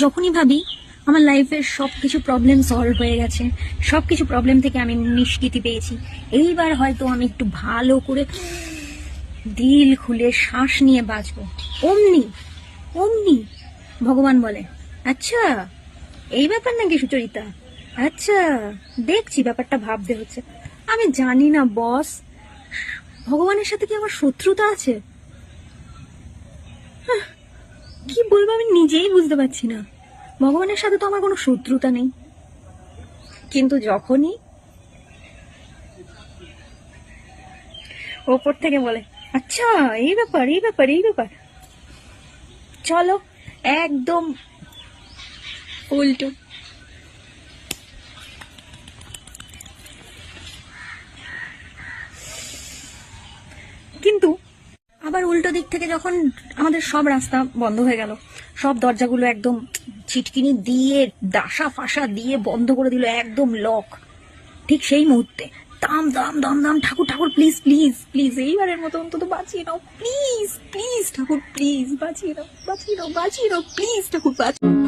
যখনই ভাবি আমার লাইফের সব কিছু প্রবলেম সলভ হয়ে গেছে সব কিছু প্রবলেম থেকে আমি নিষ্কৃতি পেয়েছি, এইবার হয়তো আমি একটু ভালো করে দিল খুলে শ্বাস নিয়ে বাঁচবো। অমনি অমনি, ভগবান বলে আচ্ছা এই ব্যাপার নাকি সুচরিতা? আচ্ছা দেখছি ব্যাপারটা ভাবতে হচ্ছে। আমি জানি না বস ভগবানের সাথে কি আমার শত্রুতা আছে? কি বলব আমি নিজেই বুঝতে পারছি না। ভগবানের সাথে তো আমার কোনো শত্রুতা নেই। কিন্তু যখনই ওপর থেকে বলে আচ্ছা এই ব্যাপার এই ব্যাপার এই ব্যাপার। চলো, একদম উল্টো কিন্তু আবার উল্টো দিক থেকে যখন আমাদের সব রাস্তা বন্ধ হয়ে গেল, সব দরজাগুলো একদম ছিটকিনি দিয়ে দাসা ফাসা দিয়ে বন্ধ করে দিল, একদম লক ঠিক সেই মুহূর্তে দাম দাম দাম দাম, ঠাকুর ঠাকুর প্লিজ প্লিজ প্লিজ এইবারের মতো অন্তত বাঁচিয়ে নাও। প্লিজ প্লিজ ঠাকুর প্লিজ বাঁচিয়ে নাও বাঁচিয়ে নাও বাঁচিয়ে নাও প্লিজ ঠাকুর, বাঁচিয়ে